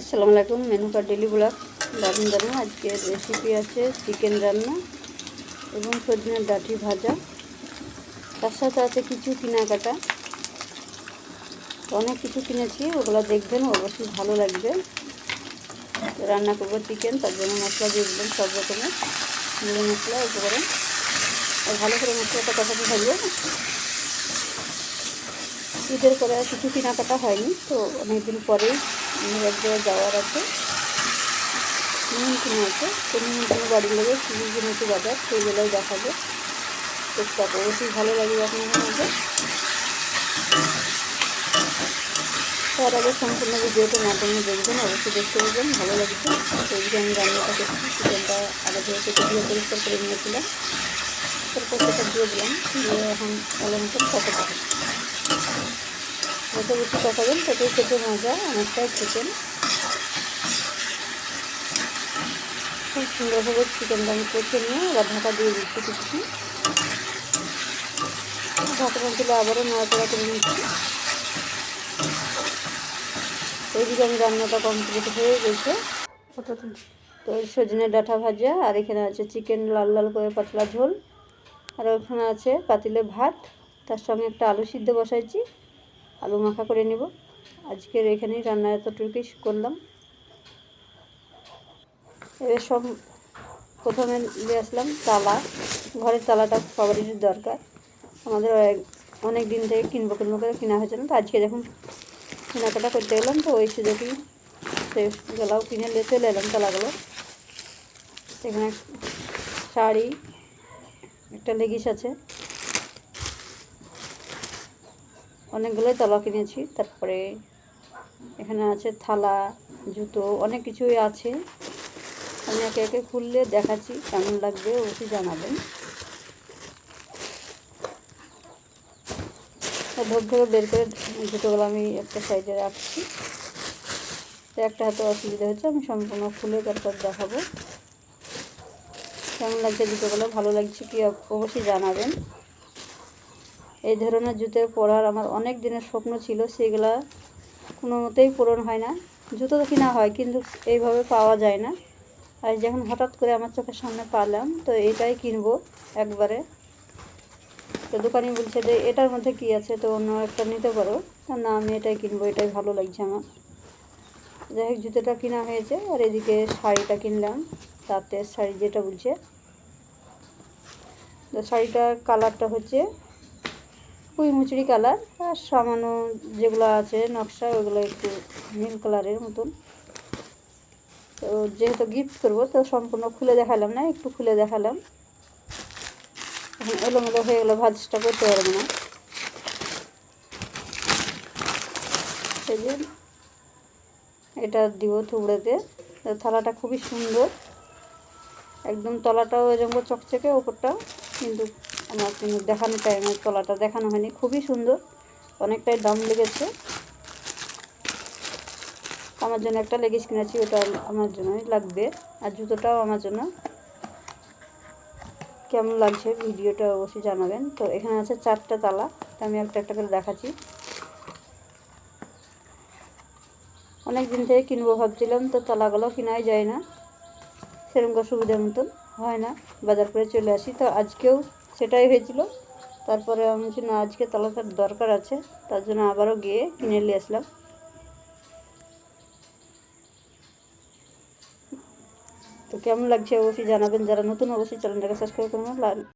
আসসালামু আলাইকুম card daily blog. দারুণ দারুণ আজকের রেসিপি আছে চিকেন রান্না এবং সজনের ডাঁটি ভাজা। তার সাথে আছে কিছু কেনাকাটা। অনেক কিছু কিনেছি, ওগুলো দেখবেন অবশ্যই ভালো লাগবে। রান্না করব চিকেন তার জন্য মশলা দিয়ে দিলাম সব রকমের। গুঁড়ো মশলা উপকরণ আর ভালো করে মশলাটা কষাতে থাকবে ঈদের আর কিছু কেনাকাটা হয়নি, তো অনেকদিন পরেই জায়গায় যাওয়ার আছে। নিমন্ত্রণ আছে। তো নিমন্ত্রণ বাড়ির লোকের কী কিনেছি বাজার, সেইগুলোই দেখাবো। চেষ্টা অবশ্যই ভালো লাগবে আপনাদের মধ্যে তার আগে সম্পূর্ণ ভিডিওটা মাধ্যমে দেখবেন, অবশ্যই দেখতে পাবেন ভালো লাগছে। সেইদিকে আমি রান্নাটা করছি, চিকেনটা আগে ধরে কেটে দিয়ে পরিষ্কার করে নিয়েছিলাম। তারপর সেটা দিয়ে দিলাম, দিয়ে এখন ভালো মতো কষাতে হবে যত বেশি কষাবেন ততই খেতে মজা অনেকটাই চিকেন খুব সুন্দরভাবে চিকেনটা আমি কষে নিয়ে আবার ঢাকা দিয়ে দিচ্ছি কিছু ঢাকা দিলে আবারও নাড়াচাড়া করে নিচ্ছি। ওইদিকে আমি রান্নাটা কমপ্লিট হয়ে গেছে। তো সজনে ডাঁটা ভাজা, আর এখানে আছে চিকেন লাল লাল করে পাতলা ঝোল। আর ওখানে আছে পাতিলে ভাত। তার সঙ্গে একটা আলু সিদ্ধ বসাইছি। আলু মাখা করে নেব। আজকের এখানেই রান্না এতটুকুই করলাম। এবার সব প্রথমে নিয়ে আসলাম তালা। ঘরের তালাটা সবারই দরকার। আমাদের অনেক দিন থেকে কিনবো কিনবো করে কেনা হয়েছে না, তো আজকে যখন কেনাকাটা করতে গেলাম, তো ওই সুযোগই গেলাও কিনে নিয়ে চলে এলাম তালাগুলো। এখানে শাড়ি, একটা লেগিস আছে। অনেকগুলোই তলা কিনেছি। তারপরে এখানে আছে থালা, জুতো, অনেক কিছুই আছে। আমি একে একে খুললে দেখাচ্ছি কেমন লাগবে, অবশ্যই জানাবেন। ঢোক ধরে বের করে জুতোগুলো আমি একটা সাইডে রাখছি। তো একটা হাতে অসুবিধা হচ্ছে, আমি সম্পূর্ণ খুলে তারপর দেখাবো। কেমন লাগছে জুতোগুলো, ভালো লাগছে কি, অবশ্যই জানাবেন। এই ধরনের জুতো পরার আমার অনেক দিনের স্বপ্ন ছিল, সেগুলা কোনো মতেই পূরণ হয় না। জুতো তো কিনা হয়, কিন্তু এইভাবে পাওয়া যায় না। আর যখন হঠাৎ করে আমার চোখের সামনে পালাম, তো এটাই কিনবো একবারে। তো দোকানি বলছে যে, এটার মধ্যে কি আছে? তো অন্য একটা নিতে পারো। না, আমি এটাই কিনবো, এটাই ভালো লাগছে আমার। যাই হোক, জুতোটা কেনা হয়েছে, আর এদিকে শাড়িটা কিনলাম। তাতে শাড়ি যেটা বলছে, তো শাড়িটার কালারটা হচ্ছে কুই মুচড়ি কালার আর সামান্য যেগুলো আছে নকশা, ওগুলো একটু নীল কালারের মতন। তো যেহেতু গিফট করব, তো সম্পূর্ণ খুলে দেখালাম না, একটু খুলে দেখালাম। এখন এলোমেলো হয়ে গেলো ভাজটা করতে পারবে না। যে এটা দিব থুবড়েতে। থালাটা খুবই সুন্দর। একদম তলাটাও এরকম চকচকে ওপরটা কিন্তু আমার কিন্তু দেখানো টাইমে তলাটা দেখানো হয়নি। খুবই সুন্দর, অনেকটাই দাম লেগেছে। আমার জন্য একটা লেগিস কিনেছি, ওটা আমার জন্যই লাগবে। আর জুতোটাও আমার জন্য। কেমন লাগছে ভিডিওটা অবশ্যই জানাবেন। তো এখানে আছে চারটা তালা আমি একটা একটা করে দেখাচ্ছি। অনেক দিন থেকে কিনবো ভাবছিলাম, তো তালাগুলো কেনাই যায় না। সেরকম সুবিধার মতন হয় না, বাজার করে চলে আসি। তো আজকেও সেটাই হয়েছিল। তারপরে আমি বলছি না, আজকে তালাকার দরকার আছে, তার জন্য আবারও গিয়ে কিনে নিয়ে আসলাম। তো কেমন লাগছে? অবশ্যই জানাবেন। যারা নতুন, অবশ্যই চ্যানেলটাকে সাবস্ক্রাইব করবেন।